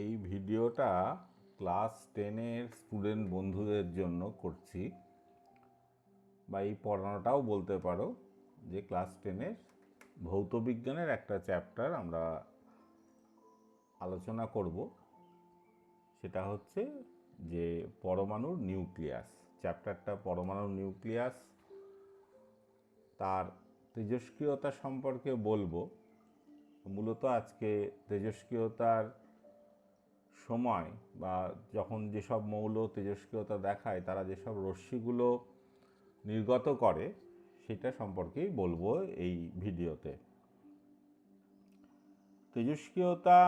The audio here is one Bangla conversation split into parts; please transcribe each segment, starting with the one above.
এই ভিডিওটা ক্লাস টেনের স্টুডেন্ট বন্ধুদের জন্য করছি। বা এই পড়ানোটাও বলতে পারো যে ক্লাস টেনের ভৌত বিজ্ঞানের একটা চ্যাপ্টার আমরা আলোচনা করব। সেটা হচ্ছে যে পরমাণুর নিউক্লিয়াস, চ্যাপ্টারটা পরমাণুর নিউক্লিয়াস তার তেজস্ক্রিয়তা সম্পর্কে বলব। মূলত আজকে তেজস্ক্রিয়তার সময় বা যখন যেসব মৌল তেজস্ক্রিয়তা দেখায়, তারা যেসব রশ্মিগুলো নির্গত করে, সেটা সম্পর্কেই বলব এই ভিডিওতে। তেজস্ক্রিয়তা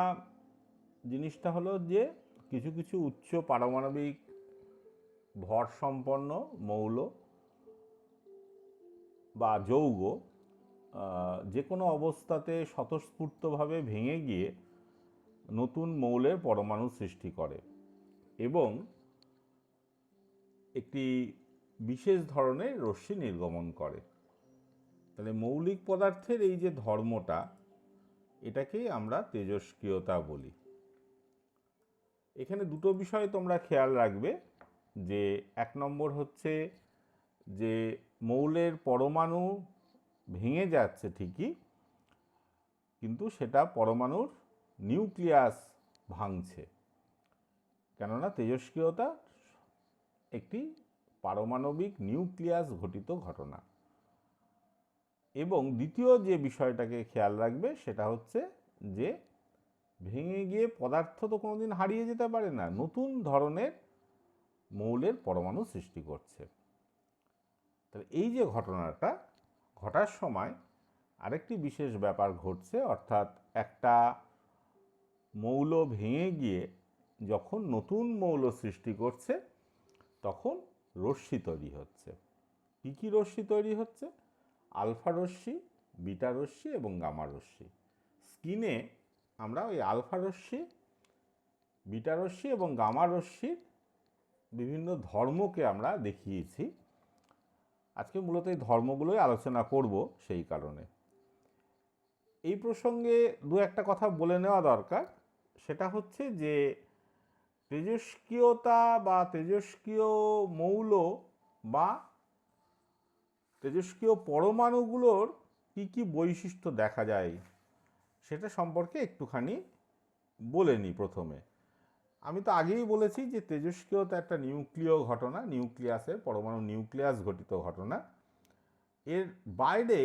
জিনিসটা হলো যে, কিছু কিছু উচ্চ পারমাণবিক ভর সম্পন্ন মৌল বা যৌগ যে কোনো অবস্থাতে স্বতঃস্ফূর্তভাবে ভেঙে গিয়ে নতুন মৌলের পরমাণু সৃষ্টি করে এবং একটি বিশেষ ধরনের রশ্মি নির্গমন করে। তাহলে মৌলিক পদার্থের এই যে ধর্মটা এটাকেই আমরা তেজস্ক্রিয়তা বলি। এখানে দুটো বিষয় তোমরা খেয়াল রাখবে, যে এক নম্বর হচ্ছে যে মৌলের পরমাণু ভেঙে যাচ্ছে ঠিকই, কিন্তু সেটা পরমাণুর নিউক্লিয়াস ভাঙছে। কেননা তেজস্ক্রিয়তা একটি পারমাণবিক নিউক্লিয়াস ঘটিত ঘটনা। এবং দ্বিতীয় যে বিষয়টাকে খেয়াল রাখবে সেটা হচ্ছে যে ভেঙে গিয়ে পদার্থ তো কোনোদিন হারিয়ে যেতে পারে না, নতুন ধরনের মৌলের পরমাণু সৃষ্টি করছে। তাহলে এই যে ঘটনাটা ঘটার সময় আরেকটি বিশেষ ব্যাপার ঘটছে, অর্থাৎ একটা মৌল ভেঙে গিয়ে যখন নতুন মৌল সৃষ্টি করছে, তখন রশ্মি তৈরি হচ্ছে। কী কী রশ্মি তৈরি হচ্ছে? আলফা রশ্মি, বিটা রশ্মি এবং গামা রশ্মি। স্কিনে আমরা ওই আলফা রশ্মি, বিটা রশ্মি এবং গামা রশ্মির বিভিন্ন ধর্মকে আমরা দেখিয়েছি। আজকে মূলত এই ধর্মগুলোই আলোচনা করব সেই কারণে। এই প্রসঙ্গে দু একটা কথা বলে নেওয়া দরকার। সেটা হচ্ছে যে তেজস্ক্রিয়তা বা তেজস্ক্রিয় মৌল বা তেজস্ক্রিয় পরমাণুগুলোর কী কী বৈশিষ্ট্য দেখা যায়, সেটা সম্পর্কে একটুখানি বলে নিই প্রথমে। আমি তো আগেই বলেছি যে তেজস্ক্রিয়তা একটা নিউক্লিয় ঘটনা, নিউক্লিয়াসের পরমাণু নিউক্লিয়াস ঘটিত ঘটনা। এর বাইরে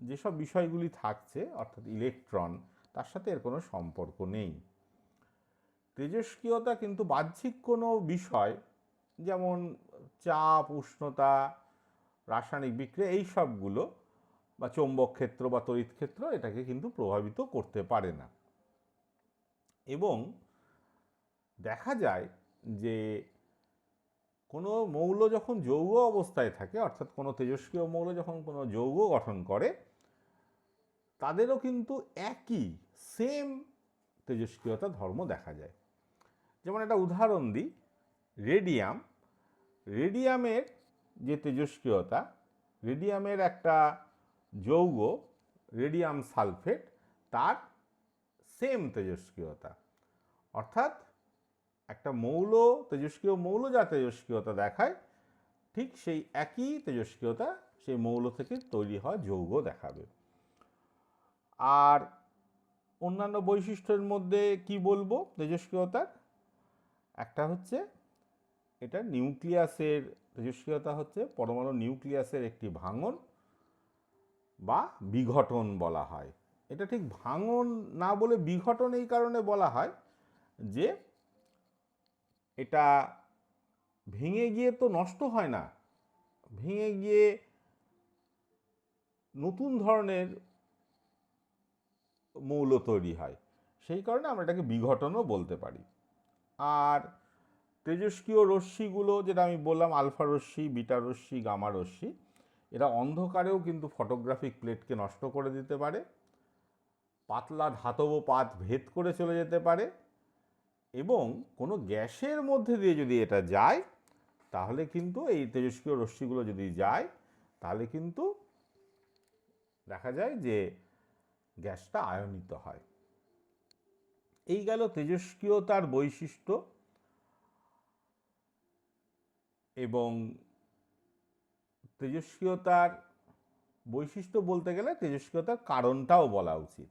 যেসব বিষয়গুলি থাকছে, অর্থাৎ ইলেকট্রন তার সাথে এর কোনো সম্পর্ক নেই। তেজস্ক্রিয়তা কিন্তু বাহ্যিক কোনো বিষয়, যেমন চাপ, উষ্ণতা, রাসায়নিক বিক্রিয়া, এই সবগুলো বা চৌম্বক ক্ষেত্র বা তড়িৎ ক্ষেত্র এটাকে কিন্তু প্রভাবিত করতে পারে না। এবং দেখা যায় যে কোনো মৌল যখন যৌগ অবস্থায় থাকে, অর্থাৎ কোনো তেজস্ক্রিয় মৌল যখন কোনো যৌগ গঠন করে তাদেরও কিন্তু একই সেম তেজস্ক্রিয়তা ধর্ম দেখা যায়। যেমন একটা উদাহরণ দিই রেডিয়াম রেডিয়ামের যে তেজস্ক্রিয়তা রেডিয়ামের একটা যৌগ রেডিয়াম সালফেট তার সেম তেজস্ক্রিয়তা। অর্থাৎ একটা মৌল, তেজস্ক্রিয় মৌল যা তেজস্ক্রিয়তা দেখায়, ঠিক সেই একই তেজস্ক্রিয়তা সেই মৌল থেকে তৈরি হওয়া যৌগ দেখাবে। আর অন্যান্য বৈশিষ্ট্যের মধ্যে কি বলব? তেজস্ক্রিয়তার একটা হচ্ছে এটা নিউক্লিয়াসের, তেজস্ক্রিয়তা হচ্ছে পরমাণু নিউক্লিয়াসের একটি ভাঙন বা বিঘটন বলা হয়। এটা ঠিক ভাঙন না বলে বিঘটন এই কারণে বলা হয় যে এটা ভেঙে গিয়ে তো নষ্ট হয় না। ভেঙে গিয়ে নতুন ধরনের মৌল তৈরি হয়। সেই কারণে আমরা এটাকে বিঘটনও বলতে পারি। আর তেজস্ক্রিয় রশ্মিগুলো যেটা আমি বললাম, আলফা রশ্মি, বিটা রশ্মি, গামা রশ্মি, এরা অন্ধকারেও কিন্তু ফটোগ্রাফিক প্লেটকে নষ্ট করে দিতে পারে। পাতলা ধাতব পাত ভেদ করে চলে যেতে পারে। এবং কোনো গ্যাসের মধ্যে দিয়ে যদি এটা যায়, তাহলে কিন্তু এই তেজস্ক্রিয় রশ্মিগুলো যদি যায়, তাহলে কিন্তু দেখা যায় যে গ্যাসটা আয়নিত হয়। এই গেল তেজস্ক্রিয়তার বৈশিষ্ট্য এবং তেজস্ক্রিয়তার বৈশিষ্ট্য বলতে গেলে তেজস্ক্রিয়তার কারণটাও বলা উচিত।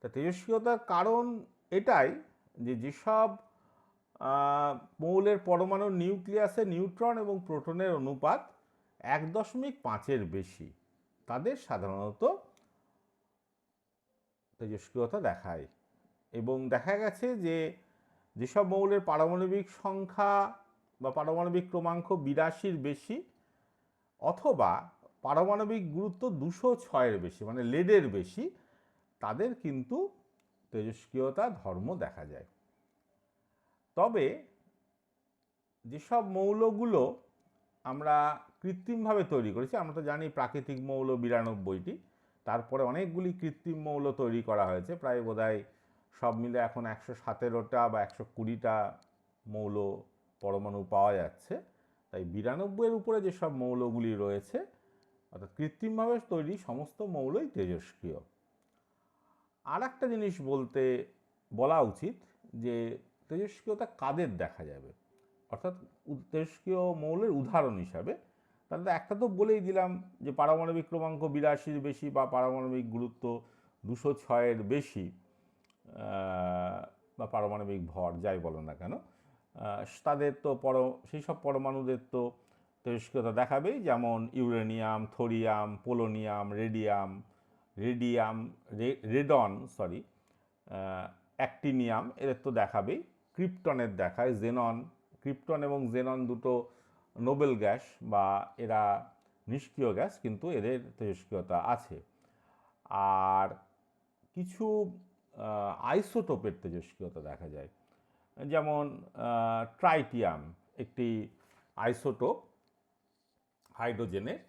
তা তেজস্ক্রিয়তার কারণ এটাই যে যেসব মৌলের পরমাণুর নিউক্লিয়াসে নিউট্রন এবং প্রোটনের অনুপাত এক দশমিক পাঁচের বেশি, তাদের সাধারণত তেজস্ক্রিয়তা দেখায়। এবং দেখা গেছে যে যেসব মৌলের পারমাণবিক সংখ্যা বা পারমাণবিক ক্রমাঙ্ক বিরাশির বেশি অথবা পারমাণবিক গুরুত্ব দুশো ছয়ের বেশি মানে লেডের বেশি, তাদের কিন্তু তেজস্ক্রিয়তা ধর্ম দেখা যায়। তবে যেসব মৌলগুলো আমরা কৃত্রিমভাবে তৈরি করেছি, আমরা তো জানি প্রাকৃতিক মৌল বিরানব্বইটি তারপরে অনেকগুলি কৃত্রিম মৌল তৈরি করা হয়েছে। প্রায় বোধহয় সব মিলে এখন একশো সতেরোটা বা একশো কুড়িটা মৌল পরমাণু পাওয়া যাচ্ছে। তাই বিরানব্বইয়ের উপরে যেসব মৌলগুলি রয়েছে, অর্থাৎ কৃত্রিমভাবে তৈরি সমস্ত মৌলই তেজস্ক্রিয়। আর একটা জিনিস বলতে বলা উচিত যে তেজস্ক্রিয়তা কাদের দেখা যাবে? অর্থাৎ তেজস্ক্রিয় মৌলের উদাহরণ হিসাবে তাহলে একটা তো বলেই দিলাম যে পারমাণবিক ক্রমাঙ্ক বিরাশির বেশি বা পারমাণবিক গুরুত্ব দুশো ছয়ের বেশি বা পারমাণবিক ভর, যাই বলো না কেন তাদের তো পর সেই সব পরমাণুদের তো তেজস্ক্রিয়তা দেখাবেই, যেমন uranium, thorium, polonium, radium radium radon sorry actinium, এদের তো দেখাবেই, ক্রিপ্টনের দেখায়, জেনন, ক্রিপ্টন এবং জেনন দুটো নোবেল গ্যাস বা এরা নিষ্ক্রিয় গ্যাস, কিন্তু এদের তেজস্ক্রিয়তা আছে। আর কিছু আইসোটোপের তেজস্ক্রিয়তা দেখা যায়। যেমন ট্রাইটিয়াম একটি আইসোটোপ হাইড্রোজেনের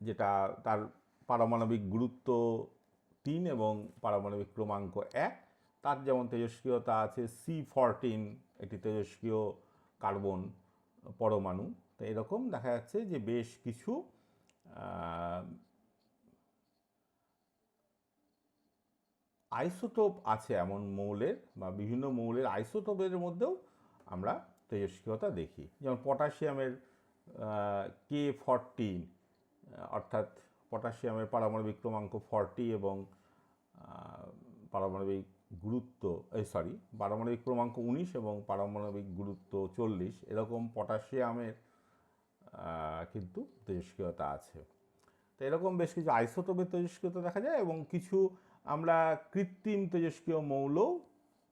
যেটা তার পারমাণবিক গুরুত্ব তিন এবং পারমাণবিক ক্রমাঙ্ক এক। তার যেমন তেজস্ক্রিয়তা আছে, সি ফরটিন একটি তেজস্ক্রিয় কার্বন পরমাণু। তো এরকম দেখা যাচ্ছে যে বেশ কিছু আইসোটোপ আছে এমন মৌলের বা বিভিন্ন মৌলের আইসোটোপের মধ্যেও আমরা তেজস্ক্রিয়তা দেখি। যেমন পটাশিয়ামের কে ফরটিন অর্থাৎ পটাশিয়ামের পারমাণবিক ক্রমাঙ্ক ফর্টি এবং পারমাণবিক গুরুত্ব এই সরি পারমাণবিক ক্রমাঙ্ক উনিশ এবং পারমাণবিক গুরুত্ব চল্লিশ, এরকম পটাশিয়ামের কিন্তু তেজস্ক্রিয়তা আছে। তো এরকম বেশ কিছু আইসোটোপের তেজস্ক্রিয়তা দেখা যায় এবং কিছু আমরা কৃত্রিম তেজস্ক্রিয় মৌলও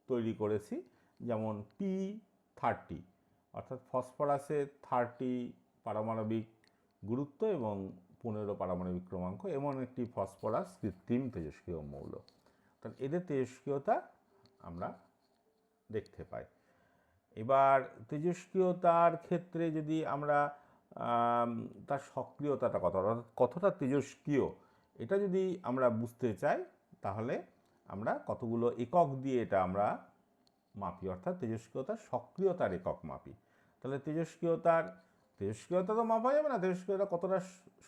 তৈরি করেছি, যেমন পি থার্টি, অর্থাৎ ফসফরাসের থার্টি পারমাণবিক গুরুত্ব এবং পনেরো পারমাণবিক ক্রমাঙ্ক, এমন একটি ফসফরাস কৃত্রিম তেজস্ক্রিয় মৌল। অর্থাৎ এদের তেজস্ক্রিয়তা আমরা দেখতে পাই। এবার তেজস্ক্রিয়তার ক্ষেত্রে যদি আমরা তার সক্রিয়তাটা কত, অর্থাৎ কতটা তেজস্ক্রিয়, এটা যদি আমরা বুঝতে চাই, তাহলে আমরা কতগুলো একক দিয়ে এটা আমরা মাপি, অর্থাৎ তেজস্ক্রিয়তার সক্রিয়তার একক মাপি। তাহলে তেজস্ক্রিয়তার, তেজস্ক্রিয়তা তো মাপা যাবে না, তেজস্ক্রিয়তা কতটা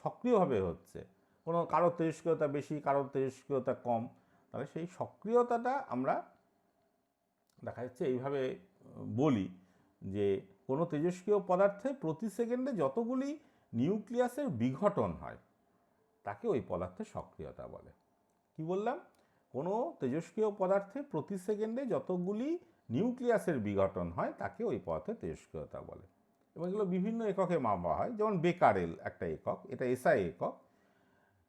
সক্রিয়ভাবে হচ্ছে। কোনো কারোর তেজস্ক্রিয়তা বেশি, কারোর তেজস্ক্রিয়তা কম। তাহলে সেই সক্রিয়তাটা আমরা দেখা যাচ্ছে এইভাবে বলি যে কোনো তেজস্ক্রিয় পদার্থে প্রতি সেকেন্ডে যতগুলি নিউক্লিয়াসের বিঘটন হয়, তাকে ওই পদার্থের সক্রিয়তা বলে। কি বললাম? কোনো তেজস্ক্রিয় পদার্থে প্রতি সেকেন্ডে যতগুলি নিউক্লিয়াসের বিঘটন হয়, তাকে ওই পদার্থের তেজস্ক্রিয়তা বলে। এবং এগুলো বিভিন্ন এককে মাপা হয়, যেমন বেকারেল একটা একক, এটা এসআই একক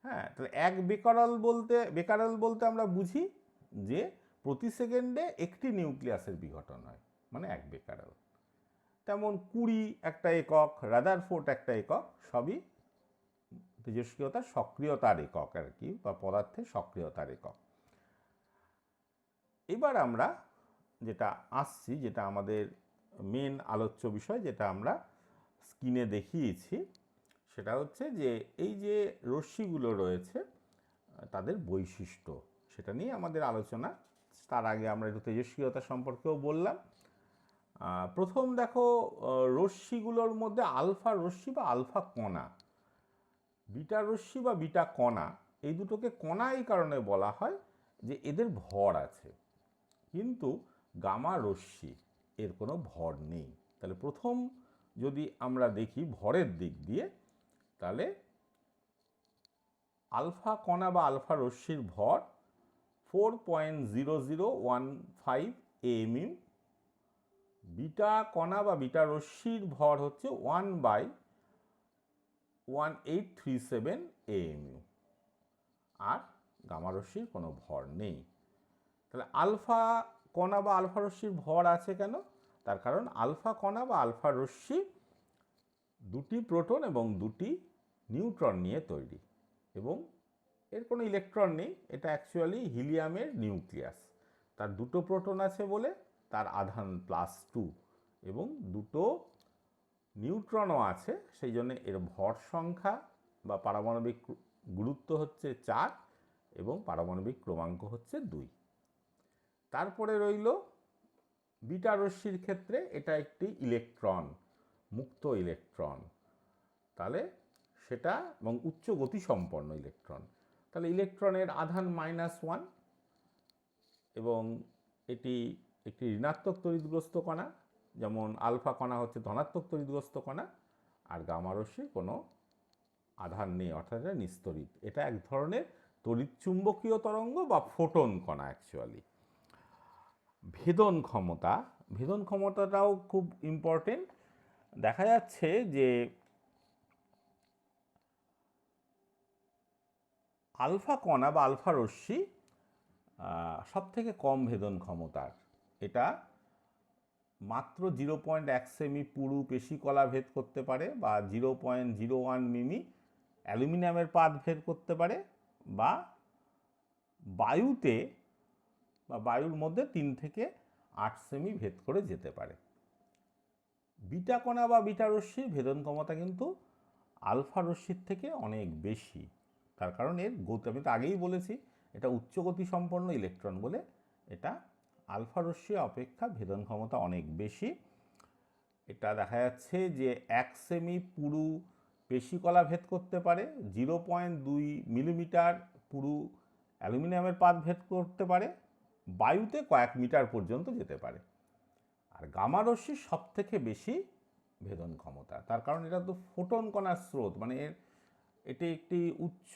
হ্যাঁ তাহলে এক বেকারল বলতে, বেকারেল বলতে আমরা বুঝি যে প্রতি সেকেন্ডে একটি নিউক্লিয়াসের বিঘটন হয় মানে এক বেকারেল। তেমন কুড়ি একটা একক রাদার ফোর্ট একটা একক, সবই তেজস্ক্রিয়তার সক্রিয়তার একক আর কি, বা পদার্থের সক্রিয়তার একক। এবার আমরা যেটা আসছি, যেটা আমাদের মেন আলোচ্য বিষয়, যেটা আমরা স্ক্রিনে দেখিয়েছি সেটা হচ্ছে যে এই যে রশ্মিগুলো রয়েছে, তাদের বৈশিষ্ট্য সেটা নিয়ে আমাদের আলোচনা। তার আগে আমরা একটু তেজস্ক্রিয়তা সম্পর্কেও বললাম। প্রথম দেখো রশ্মিগুলোর মধ্যে আলফা রশ্মি বা আলফা কণা। বিটা রশ্মি বা বিটা কণা, এই দুটোকে কণা এই কারণে বলা হয় যে এদের ভর আছে। কিন্তু গামা রশ্মি এর কোনো ভর নেই। তাহলে প্রথম যদি আমরা দেখি ভরের দিক দিয়ে তাহলে আলফা কণা বা আলফা রশ্মির ভর four point zero zero one five AMU beta কণা বা বিটা রশ্মির ভর হচ্ছে one by one eight three seven AMU R gamma রশ্মির কোনো ভর নেই। তাহলে আলফা কণা বা আলফা রশ্মির ভর আছে কেন? তার কারণ আলফা কণা বা আলফা রশ্মি দুটি প্রোটন এবং দুটি নিউট্রন নিয়ে তৈরি এবং এর কোনো ইলেকট্রন নেই, এটা অ্যাকচুয়ালি হিলিয়ামের নিউক্লিয়াস। তার দুটো প্রোটন আছে বলে তার আধান প্লাস টু এবং দুটো নিউট্রনও আছে, সেই জন্য এর ভর সংখ্যা বা পারমাণবিক গুরুত্ব হচ্ছে চার এবং পারমাণবিক ক্রমাঙ্ক হচ্ছে দুই। তারপরে রইল বিটা রশ্মির ক্ষেত্রে এটা একটি ইলেকট্রন, মুক্ত ইলেকট্রন। তাহলে সেটা এবং উচ্চ গতি সম্পন্ন ইলেকট্রন তাহলে ইলেকট্রনের আধান মাইনাস ওয়ান এবং এটি একটি ঋণাত্মক তড়িৎগ্রস্ত কণা, যেমন আলফা কণা হচ্ছে ধনাত্মক তড়িৎগ্রস্ত কণা, আর গামা কোনো আধান নেই, অর্থাৎ এটা নিস্তরিত এটা এক ধরনের তড়িৎ চুম্বকীয় তরঙ্গ বা ফোটন কণা অ্যাকচুয়ালি ভেদন ক্ষমতা, ভেদন ক্ষমতাটাও খুব ইম্পর্টেন্ট দেখা যাচ্ছে যে আলফা কণা বা আলফা রশ্মি সব থেকে কম ভেদন ক্ষমতার। এটা মাত্র জিরো পয়েন্ট এক সেমি পুরু পেশিকলা ভেদ করতে পারে বা জিরো পয়েন্ট জিরো ওয়ান মিমি অ্যালুমিনিয়ামের পাত ভেদ করতে পারে বা বায়ুতে বা বায়ুর মধ্যে তিন থেকে আট সেমি ভেদ করে যেতে পারে। বিটা কণা বা বিটা রশ্মির ভেদন ক্ষমতা কিন্তু আলফা রশ্মির থেকে অনেক বেশি। তার কারণ এর গতি, আমি তো আগেই বলেছি, এটা উচ্চ গতি সম্পন্ন ইলেকট্রন বলে এটা আলফা রশ্মি অপেক্ষা ভেদন ক্ষমতা অনেক বেশি। এটা দেখা যাচ্ছে যে এক সেমি পুরু পেশিকলা ভেদ করতে পারে, জিরো পয়েন্ট দুই মিলিমিটার পুরু অ্যালুমিনিয়ামের পাত ভেদ করতে পারে, বায়ুতে কয়েক মিটার পর্যন্ত যেতে পারে। আর গামা রশ্মি সব থেকে বেশি ভেদন ক্ষমতা, তার কারণ এটা তো ফোটন কণার স্রোত মানে এর এটি একটি উচ্চ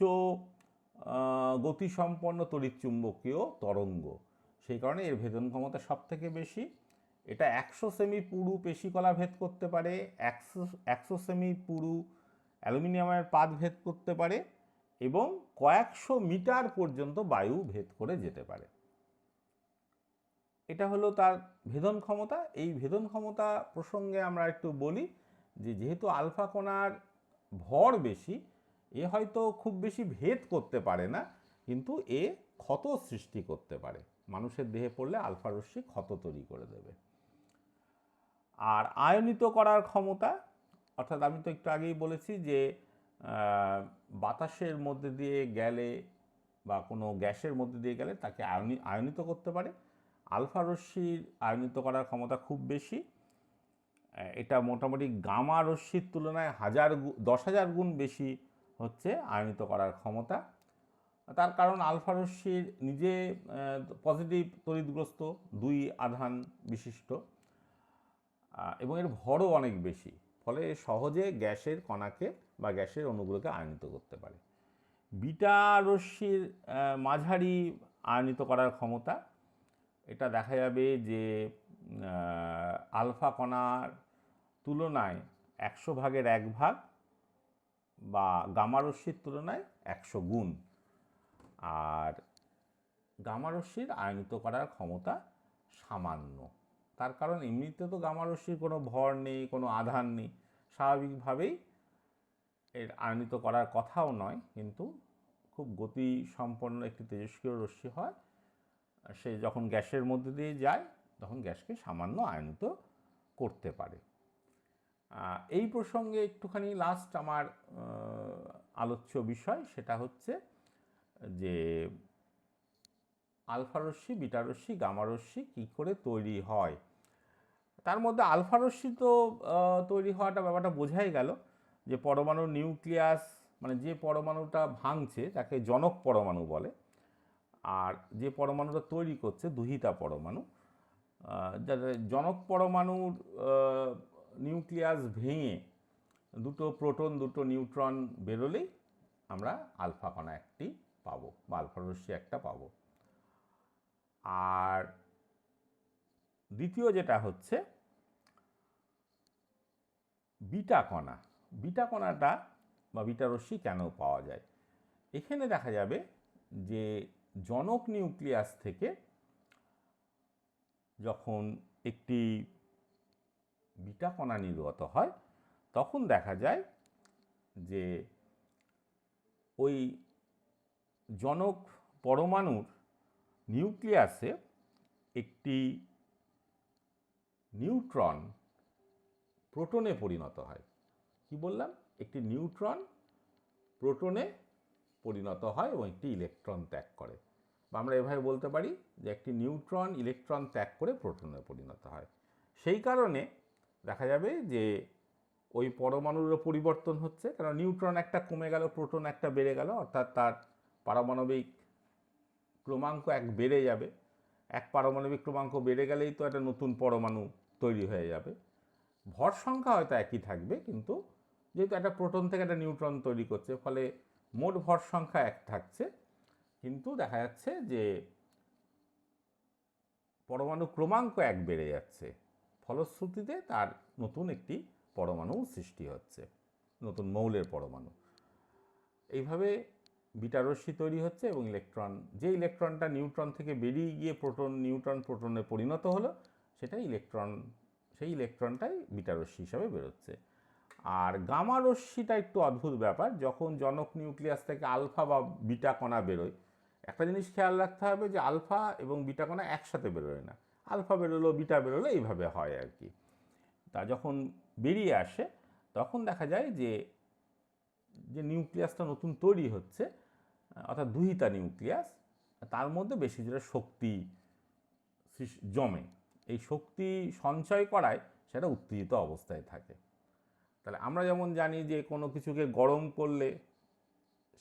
গতিসম্পন্ন তড়িৎচুম্বকীয় তরঙ্গ। সেই কারণে এর ভেদন ক্ষমতা সব থেকে বেশি। এটা একশো সেমি পুরু পেশিকলা ভেদ করতে পারে, একশো একশো সেমি পুরু অ্যালুমিনিয়ামের পাত ভেদ করতে পারে এবং কয়েকশো মিটার পর্যন্ত বায়ু ভেদ করে যেতে পারে। এটা হলো তার ভেদন ক্ষমতা। এই ভেদন ক্ষমতা প্রসঙ্গে আমরা একটু বলি যে, যেহেতু আলফা কণার ভর বেশি এ হয়তো খুব বেশি ভেদ করতে পারে না, কিন্তু এ ক্ষত সৃষ্টি করতে পারে। মানুষের দেহে পড়লে আলফা রশ্মি ক্ষত তৈরি করে দেবে। আর আয়নিত করার ক্ষমতা, অর্থাৎ আমি তো একটু আগেই বলেছি যে বাতাসের মধ্যে দিয়ে গেলে বা কোনো গ্যাসের মধ্যে দিয়ে গেলে তাকে আয়নি, আয়নিত করতে পারে। আলফা রশ্মির আয়নিত করার ক্ষমতা খুব বেশি। এটা মোটামুটি গামা রশ্মির তুলনায় হাজার দশ হাজার গুণ বেশি হচ্ছে আয়নিত করার ক্ষমতা। তার কারণ আলফা রশ্মির নিজে পজিটিভ তড়িৎগ্রস্ত দুই আধান বিশিষ্ট। এবং এর ভরও অনেক বেশি, ফলে সহজে গ্যাসের কণাকে বা গ্যাসের অণুগুলোকে আয়নিত করতে পারে। বিটা রশ্মির মাঝারি আয়নিত করার ক্ষমতা, এটা দেখা যাবে যে আলফা কণার তুলনায় একশো ভাগের এক ভাগ বা গামা রশ্মির তুলনায় একশো গুণ। আর গামা রশ্মির আয়নিত করার ক্ষমতা সামান্য। তার কারণ এমনিতে তো গামা রশ্মির কোনো ভর নেই, কোনো আধান নেই। স্বাভাবিকভাবেই এর আয়নিত করার কথাও নয়, কিন্তু খুব গতি সম্পন্ন একটি তেজস্ক্রিয় রশ্মি হয়। সে যখন গ্যাসের মধ্যে দিয়ে যায়, তখন গ্যাসকে সামান্য আয়নিত করতে পারে। এই প্রসঙ্গে একটুখানি লাস্ট আমার আলোচ্য বিষয় সেটা হচ্ছে যে আলফা রশ্মি, বিটা রশ্মি, গামা রশ্মি কী করে তৈরি হয়? তার মধ্যে আলফা রশ্মি তো তৈরি হওয়াটা ব্যাপারটা বোঝাই গেল যে পরমাণু নিউক্লিয়াস মানে যে পরমাণুটা ভাঙছে তাকে জনক পরমাণু বলে, আর যে পরমাণুটা তৈরি করছে দুহিতা পরমাণু যাতে জনক পরমাণুর নিউক্লিয়াস ভেঙে দুটো প্রোটন, দুটো নিউট্রন বেরোলেই আমরা আলফা কণা একটি পাবো বা আলফা রশ্মি একটা পাবো। আর দ্বিতীয় যেটা হচ্ছে, বিটা কণা। বিটা কণাটা বা বিটা রশ্মি কেন পাওয়া যায়? এখানে দেখা যাবে যে জনক নিউক্লিয়াস থেকে যখন একটি বিটা কণা নির্গত হয়, তখন দেখা যায় যে ওই জনক পরমাণুর নিউক্লিয়াসে একটি নিউট্রন প্রোটনে পরিণত হয়। কি বললাম? একটি নিউট্রন প্রোটনে পরিণত হয় এবং একটি ইলেকট্রন ত্যাগ করে। বা আমরা এভাবে বলতে পারি যে একটি নিউট্রন ইলেকট্রন ত্যাগ করে প্রোটনে পরিণত হয়। সেই কারণে দেখা যাবে যে ওই পরমাণুরও পরিবর্তন হচ্ছে কারণ নিউট্রন একটা কমে গেল, প্রোটন একটা বেড়ে গেল, অর্থাৎ তার পারমাণবিক ক্রমাঙ্ক এক বেড়ে যাবে। এক পারমাণবিক ক্রমাঙ্ক বেড়ে গেলেই তো একটা নতুন পরমাণু তৈরি হয়ে যাবে। ভর সংখ্যা হয়তো একই থাকবে, কিন্তু যেহেতু একটা প্রোটন থেকে একটা নিউট্রন তৈরি করছে, ফলে মোট ভর সংখ্যা এক থাকছে। কিন্তু দেখা যাচ্ছে যে পরমাণু ক্রমাঙ্ক এক বেড়ে যাচ্ছে। ফলশ্রুতিতে তার নতুন একটি পরমাণু সৃষ্টি হচ্ছে, নতুন মৌলের পরমাণু। এইভাবে বিটা রশ্মি তৈরি হচ্ছে এবং ইলেকট্রন, যে ইলেকট্রনটা নিউট্রন থেকে বেরিয়ে গিয়ে প্রোটন, নিউট্রন প্রোটনে পরিণত হলো সেটা ইলেকট্রন, সেই ইলেকট্রনটাই বিটা রশ্মি হিসাবে বেরোচ্ছে। আর গামা রশ্মিটা একটু অদ্ভুত ব্যাপার, যখন জনক নিউক্লিয়াস থেকে আলফা বা বিটা কণা বেরোয়, একটা জিনিস খেয়াল রাখতে হবে যে আলফা এবং বিটা কণা একসাথে বেরোয় না। আলফা বেরোলো বিটা বেরোলো এইভাবে হয় আর কি। তা যখন বেরিয়ে আসে, তখন দেখা যায় যে যে নিউক্লিয়াসটা নতুন তৈরি হচ্ছে, অর্থাৎ দুহিতা নিউক্লিয়াস, তার মধ্যে বেশি যেটা শক্তি জমে। এই শক্তি সঞ্চয় করায় সেটা উত্তেজিত অবস্থায় থাকে। তাহলে আমরা যেমন জানি যে, কোনো কিছুকে গরম করলে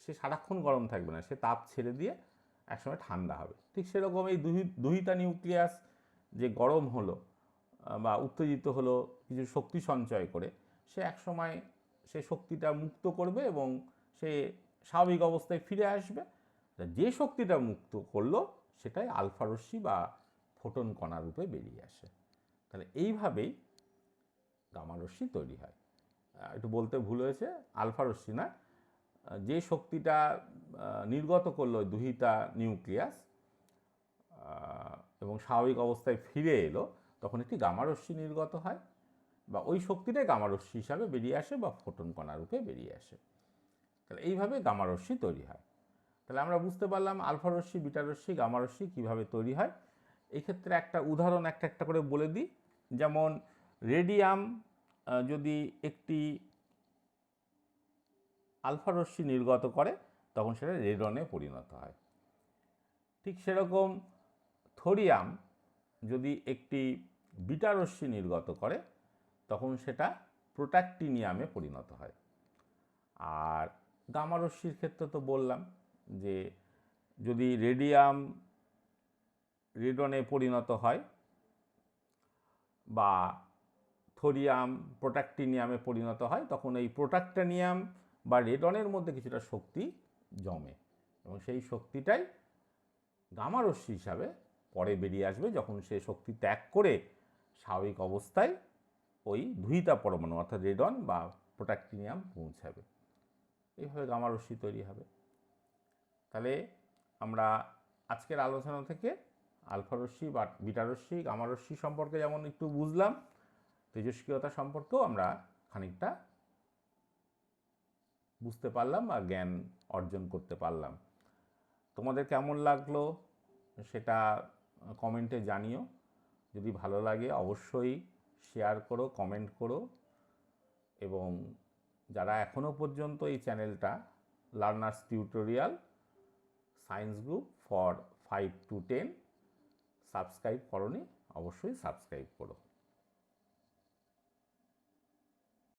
সে সারাক্ষণ গরম থাকবে না, সে তাপ ছেড়ে দিয়ে একসময় ঠান্ডা হবে। ঠিক সেরকম এই দুহি, দুহিতা নিউক্লিয়াস যে গরম হলো বা উত্তেজিত হলো, কিছু শক্তি সঞ্চয় করে, সে একসময় সে শক্তিটা মুক্ত করবে এবং সে স্বাভাবিক অবস্থায় ফিরে আসবে। যে শক্তিটা মুক্ত করল, সেটাই আলফা রশ্মি বা ফোটন কণা রূপে বেরিয়ে আসে। তাহলে এইভাবেই গামা রশ্মি তৈরি হয়। একটু বলতে ভুল হয়েছে, আলফা রশ্মি না। যে শক্তিটা নির্গত করল দুহিতা নিউক্লিয়াস এবং স্বাভাবিক অবস্থায় ফিরে এলো, তখন একটি গামা রশ্মি নির্গত হয় বা ওই শক্তিটাই গামা রশ্মি হিসাবে বেরিয়ে আসে বা ফোটন কণা রূপে বেরিয়ে আসে। তাহলে এইভাবে গামা রশ্মি তৈরি হয়। তাহলে আমরা বুঝতে পারলাম আলফা রশ্মি বিটা রশ্মি গামা রশ্মি কীভাবে তৈরি হয়। এই ক্ষেত্রে একটা উদাহরণ একটা একটা করে বলে দিই। যেমন রেডিয়াম যদি একটি আলফা রশ্মি নির্গত করে, তখন সেটা রেডনে পরিণত হয়। ঠিক সেরকম থোরিয়াম যদি একটি বিটা রশ্মি নির্গত করে, তখন সেটা প্রোটাক্টিনিয়ামে পরিণত হয়। আর গামা রশ্মির ক্ষেত্রে তো বললাম যে, যদি রেডিয়াম রেডনে পরিণত হয় বা থোরিয়াম প্রোটাক্টিনিয়ামে পরিণত হয়, তখন এই প্রোটাক্টানিয়াম বা রেডনের মধ্যে কিছুটা শক্তি জমে এবং সেই শক্তিটাই গামা রশ্মি হিসাবে পরে বেরিয়ে আসবে যখন সে শক্তি ত্যাগ করে স্বাভাবিক অবস্থায় ওই দুহিতা পরমাণু অর্থাৎ রেডন বা প্রোটাক্টিনিয়াম পৌঁছাবে। এইভাবে গামা রশ্মি তৈরি হবে। তাহলে আমরা আজকের আলোচনা থেকে আলফা রশ্মি বা বিটা রশ্মি, গামা রশ্মি সম্পর্কে যেমন একটু বুঝলাম, তেজস্ক্রিয়তা সম্পর্কেও আমরা খানিকটা বুঝতে পারলাম বা জ্ঞান অর্জন করতে পারলাম। তোমাদের কেমন লাগল সেটা কমেন্টে জানিও। যদি ভালো লাগে অবশ্যই শেয়ার করো কমেন্ট করো। এবং যারা এখনও পর্যন্ত এই চ্যানেলটা learners tutorial science group for five to ten subscribe করনি, অবশ্যই সাবস্ক্রাইব করো।